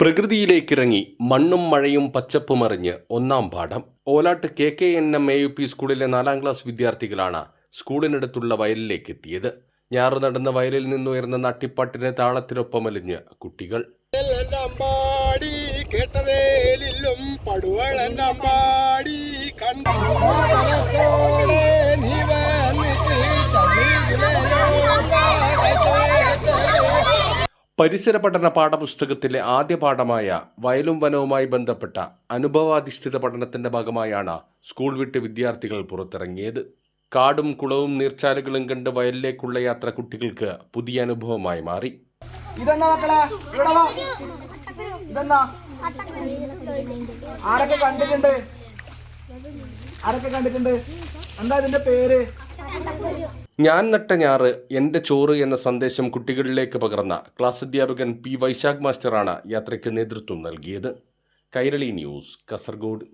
പ്രകൃതിയിലേക്കിറങ്ങി മണ്ണും മഴയും പച്ചപ്പും അറിഞ്ഞ് ഒന്നാം പാഠം. Olat K K N M A U P സ്കൂളിലെ നാലാം ക്ലാസ് വിദ്യാർത്ഥികളാണ് സ്കൂളിനടുത്തുള്ള വയലിലേക്ക് എത്തിയത് ഞാറ് നടന്ന വയലിൽ നിന്നുയർന്ന നാട്ടിപ്പാട്ടിനെ താളത്തിനൊപ്പമലിഞ്ഞ് കുട്ടികൾ. കേട്ടതേലും കണ്ടോടെ പരിസര പഠന പാഠപുസ്തകത്തിലെ ആദ്യ പാഠമായ വയലും വനവുമായി ബന്ധപ്പെട്ട അനുഭവാധിഷ്ഠിത പഠനത്തിന്റെ ഭാഗമായാണ് സ്കൂൾ വിട്ട് വിദ്യാർത്ഥികൾ പുറത്തിറങ്ങിയത്. കാടും കുളവും നീർച്ചാലുകളും കണ്ട് വയലിലേക്കുള്ള യാത്ര കുട്ടികൾക്ക് പുതിയ അനുഭവമായി മാറി. കണ്ടിട്ടുണ്ട്? കണ്ടിട്ടുണ്ട്? എന്താ ഇതിന്റെ പേര്? ഞാൻ നട്ട ഞാറ് എന്റെ ചോറ് എന്ന സന്ദേശം കുട്ടികളിലേക്ക് പകർന്ന ക്ലാസ് അധ്യാപകൻ പി വൈശാഖ് മാസ്റ്ററാണ് യാത്രയ്ക്ക് നേതൃത്വം നൽകിയത്. കൈരളി ന്യൂസ് കാസർഗോഡ്.